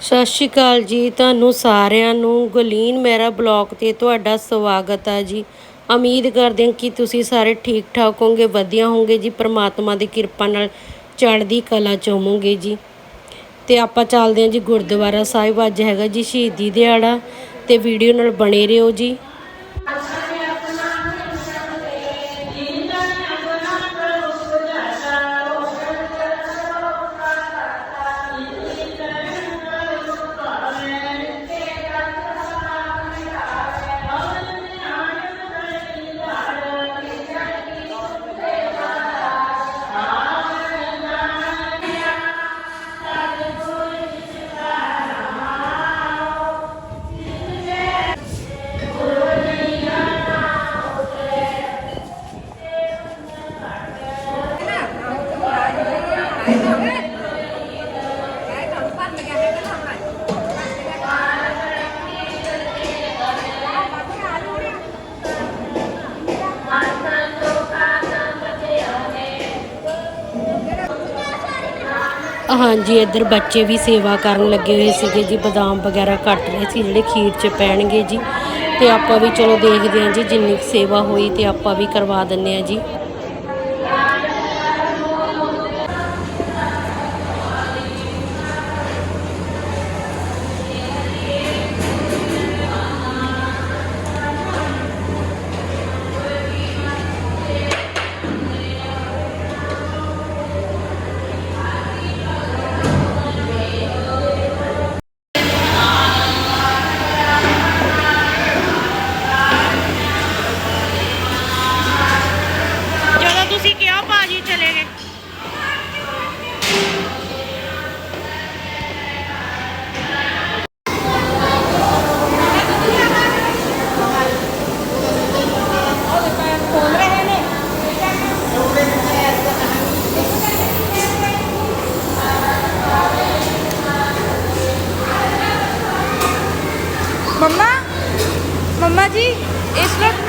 ਸਤਿ ਸ਼੍ਰੀ ਅਕਾਲ ਜੀ, ਤੁਹਾਨੂੰ ਸਾਰਿਆਂ ਨੂੰ ਗਲੀਨ ਮੇਰਾ ਬਲੌਗ ਤੇ ਤੁਹਾਡਾ ਸਵਾਗਤ ਹੈ ਜੀ। ਉਮੀਦ ਕਰਦੇ ਹਾਂ ਕਿ ਤੁਸੀਂ ਸਾਰੇ ਠੀਕ ਠਾਕ ਹੋਗੇ ਵਧੀਆ ਹੋਗੇ ਜੀ, ਪ੍ਰਮਾਤਮਾ ਦੀ ਕਿਰਪਾ ਨਾਲ ਚੜ੍ਹਦੀ ਕਲਾ ਚ ਹੋਵੋਗੇ ਜੀ। ਤੇ ਆਪਾਂ ਚੱਲਦੇ ਹਾਂ ਜੀ ਗੁਰਦੁਆਰਾ ਸਾਹਿਬ, ਅੱਜ ਹੈਗਾ ਜੀ ਸ਼ਹੀਦੀ ਦਿਹਾੜਾ ਤੇ ਵੀਡੀਓ ਨਾਲ ਬਣੇ ਰਹੋ ਜੀ। ਹਾਂਜੀ, ਇੱਧਰ ਬੱਚੇ ਵੀ ਸੇਵਾ ਕਰਨ ਲੱਗੇ ਹੋਏ ਸੀਗੇ ਜੀ, ਬਦਾਮ ਵਗੈਰਾ ਕੱਟ ਰਹੇ ਸੀ ਜਿਹੜੇ ਖੀਰ 'ਚ ਪੈਣਗੇ ਜੀ। ਤੇ ਆਪਾਂ ਵੀ ਚਲੋ ਦੇਖਦੇ ਹਾਂ ਜੀ, ਜਿੰਨੀ ਕੁ ਸੇਵਾ ਹੋਈ ਤੇ ਆਪਾਂ ਵੀ ਕਰਵਾ ਦਿੰਨੇ ਆ ਜੀ। ਮੰਮਾ ਜੀ ਇਸ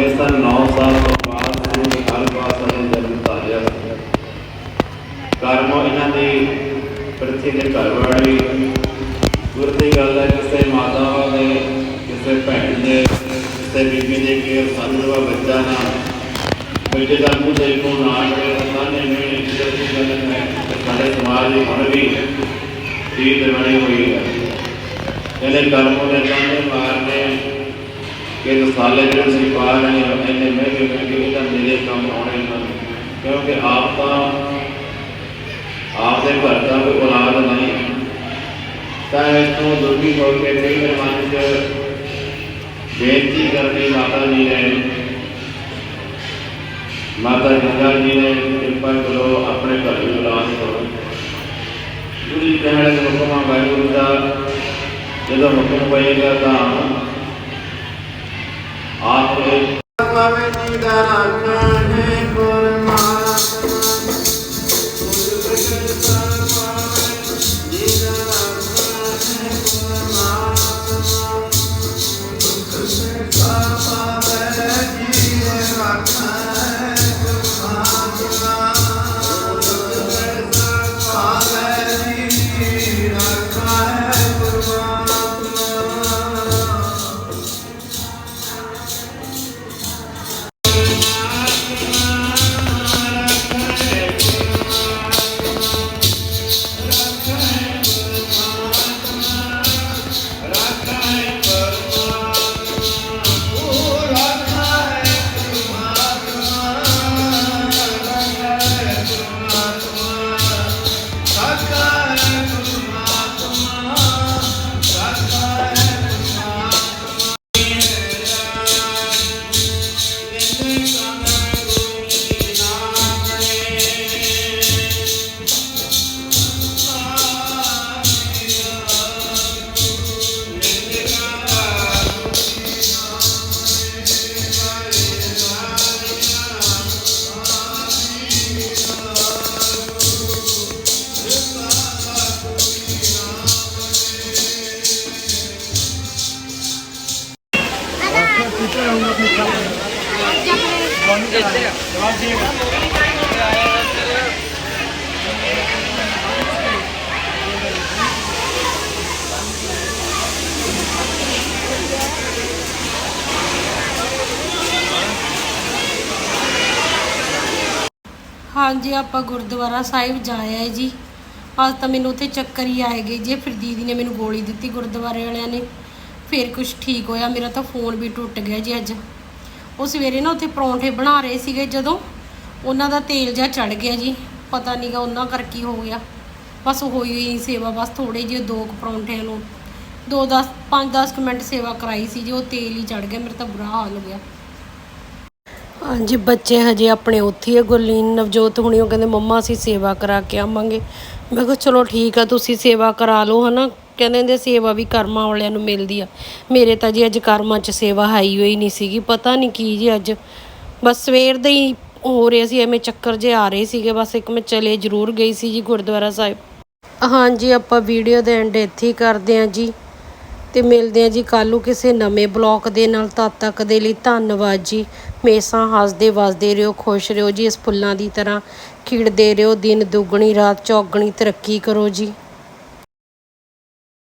ਪਾਕਿਸਤਾਨ 9 ਸਾਲ ਤੋਂ ਬਾਅਦ ਸ੍ਰੀ ਅਕਾਲ ਨੇ ਜਨਮ ਧਾਰਿਆ ਕਰਮੋ ਇਹਨਾਂ ਦੀ ਪ੍ਰਤੀ ਦੇ ਘਰ ਵਾਲੀ। ਗੁਰ ਦੀ ਗੱਲ ਹੈ, ਕਿਸੇ ਮਾਤਾ ਦੇ, ਕਿਸੇ ਭੈਣ ਦੇ, ਕਿਸੇ ਬੀਬੀ ਦੇ ਕਿ ਸਾਨੂੰ ਬੱਚਾ ਨਾ ਬੇਟੇ ਦਾ ਮੂੰਹ ਦੇ ਕੋ ਨਾ ਕਰੇ ਤਾਂ ਨੇ ਇੱਜ਼ਤ ਦੀ ਗੱਲ ਹੈ, ਸਾਡੇ ਸਮਾਜ ਦੀ ਹੁਣ ਵੀ ਚੀਜ਼ ਬਣੀ ਹੋਈ ਹੈ। ਇਹਨੇ ਕਰਮੋਂ ਦੇ ਤਾਨੇ ਮਾਰਨੇ ਕਿ ਰਸਾਲੇ ਜਿਹੜੇ ਅਸੀਂ ਪਾ ਰਹੇ ਹਾਂ ਇਹਨੇ ਮਹਿੰਗੇ ਮਹਿੰਗੇ ਇਹਦਾ ਮੇਰੇ ਕੰਮ ਆਉਣੇ ਹਨ ਕਿਉਂਕਿ ਆਪ ਤਾਂ ਆਪ ਦੇ ਘਰ ਦਾ ਕੋਈ ਔਲਾਦ ਨਹੀਂ। ਤਾਂ ਇਸ ਤੋਂ ਦੁਖੀ ਹੋ ਕੇ ਮੇਰੇ ਮਨ 'ਚ ਬੇਨਤੀ ਕਰਨੀ ਮਾਤਾ ਜੀ ਨੇ, ਮਾਤਾ ਗੰਗਾ ਜੀ ਨੇ, ਕਿਰਪਾ ਕਰੋ ਆਪਣੇ ਘਰ ਦੀ ਔਲਾਦ ਕਰੋ। ਗੁਰੂ ਜੀ ਕਹਿਣ ਦੇ ਹੁਕਮਾਂ ਵਾਹਿਗੁਰੂ ਦਾ ਜਦੋਂ ਹੁਕਮ ਪਏਗਾ ਤਾਂ ਆਪ ਦੇ ਹਾਂਜੀ ਆਪਾਂ ਗੁਰਦੁਆਰਾ ਸਾਹਿਬ ਜਾਇਆ ਹੈ ਜੀ ਅੱਜ ਤਾਂ ਮੈਨੂੰ ਉੱਥੇ ਚੱਕਰ ਹੀ ਆਏ ਗਏ ਜੇ ਫਿਰ ਦੀਦੀ ਨੇ ਮੈਨੂੰ ਗੋਲੀ ਦਿੱਤੀ ਗੁਰਦੁਆਰੇ ਵਾਲਿਆਂ ਨੇ, ਫਿਰ ਕੁਝ ਠੀਕ ਹੋਇਆ, ਮੇਰਾ ਤਾਂ ਫੋਨ ਵੀ ਟੁੱਟ ਗਿਆ ਜੀ ਅੱਜ। ਉਹ ਸਵੇਰੇ ਨਾ ਉੱਥੇ ਪਰੌਂਠੇ ਬਣਾ ਰਹੇ ਸੀਗੇ, ਜਦੋਂ ਉਹਨਾਂ ਦਾ ਤੇਲ ਜਿਹਾ ਚੜ ਗਿਆ ਜੀ। ਪਤਾ ਨਹੀਂਗਾ ਉਹਨਾਂ ਕਰ ਕੀ ਹੋ ਗਿਆ। ਬਸ ਹੋਈ ਹੋਈ ਸੇਵਾ, ਬਸ ਥੋੜੇ ਜਿਹੇ ਦੋ ਕੁ ਪਰੌਂਠਿਆਂ ਨੂੰ 2 10 5 10 ਮਿੰਟ ਸੇਵਾ ਕਰਾਈ ਸੀ ਜੀ, ਉਹ ਤੇਲ ਹੀ ਚੜ ਗਿਆ, ਮੇਰਾ ਤਾਂ ਬੁਰਾ ਹਾਲ ਹੋ ਗਿਆ। ਹਾਂਜੀ, ਬੱਚੇ ਹਜੇ ਆਪਣੇ ਉੱਥੇ ਹੀ ਆ, ਗੁਰਲੀਨ, ਨਵਜੋਤ ਹੁਣੀ, ਉਹ ਕਹਿੰਦੇ, ਮੰਮਾ, ਅਸੀਂ ਸੇਵਾ ਕਰਾ ਕੇ ਆਵਾਂਗੇ। ਮੈਂ ਕਿਹਾ, ਚਲੋ ਠੀਕ ਆ, ਤੁਸੀਂ ਸੇਵਾ ਕਰਾ ਲਓ, ਹਨਾ? ਕਹਿੰਦੇ ਨੇ ਸੇਵਾ ਵੀ ਕਰਮਾਂ ਵਾਲਿਆਂ ਨੂੰ ਮਿਲਦੀ ਆ। ਮੇਰੇ ਤਾਂ ਜੀ ਅੱਜ ਕਰਮਾਂ 'ਚ ਸੇਵਾ ਹਾਈ ਹੋਈ ਨਹੀਂ ਸੀਗੀ, ਪਤਾ ਨਹੀਂ ਕੀ ਜੀ ਅੱਜ। ਬਸ ਸਵੇਰ ਦੇ ਹੀ ਹੋ ਰਿਹਾ ਸੀ, ਐਵੇਂ ਚੱਕਰ ਜੇ ਆ ਰਹੇ ਸੀਗੇ। ਬਸ ਇੱਕ ਮੈਂ ਚਲੇ ਜ਼ਰੂਰ ਗਈ ਸੀ ਜੀ ਗੁਰਦੁਆਰਾ ਸਾਹਿਬ। ਹਾਂਜੀ, ਆਪਾਂ ਵੀਡੀਓ ਦੇ ਐਂਡ ਇੱਥੇ ਹੀ ਕਰਦੇ ਹਾਂ ਜੀ। ਤੇ ਮਿਲਦੇ ਹਾਂ ਜੀ ਕੱਲ੍ਹ ਨੂੰ ਕਿਸੇ ਨਵੇਂ ਬਲੌਗ ਦੇ ਨਾਲ। ਤਦ ਤੱਕ ਦੇ ਲਈ ਧੰਨਵਾਦ ਜੀ। ਹਮੇਸ਼ਾ ਹੱਸਦੇ ਵਸਦੇ ਰਹੋ, ਖੁਸ਼ ਰਹੋ ਜੀ। ਇਸ ਫੁੱਲਾਂ ਦੀ ਤਰ੍ਹਾਂ ਖਿੜਦੇ ਰਹੋ। ਦਿਨ ਦੁੱਗਣੀ, ਰਾਤ ਚੌਗਣੀ। ਤਰੱਕੀ ਕਰੋ ਜੀ।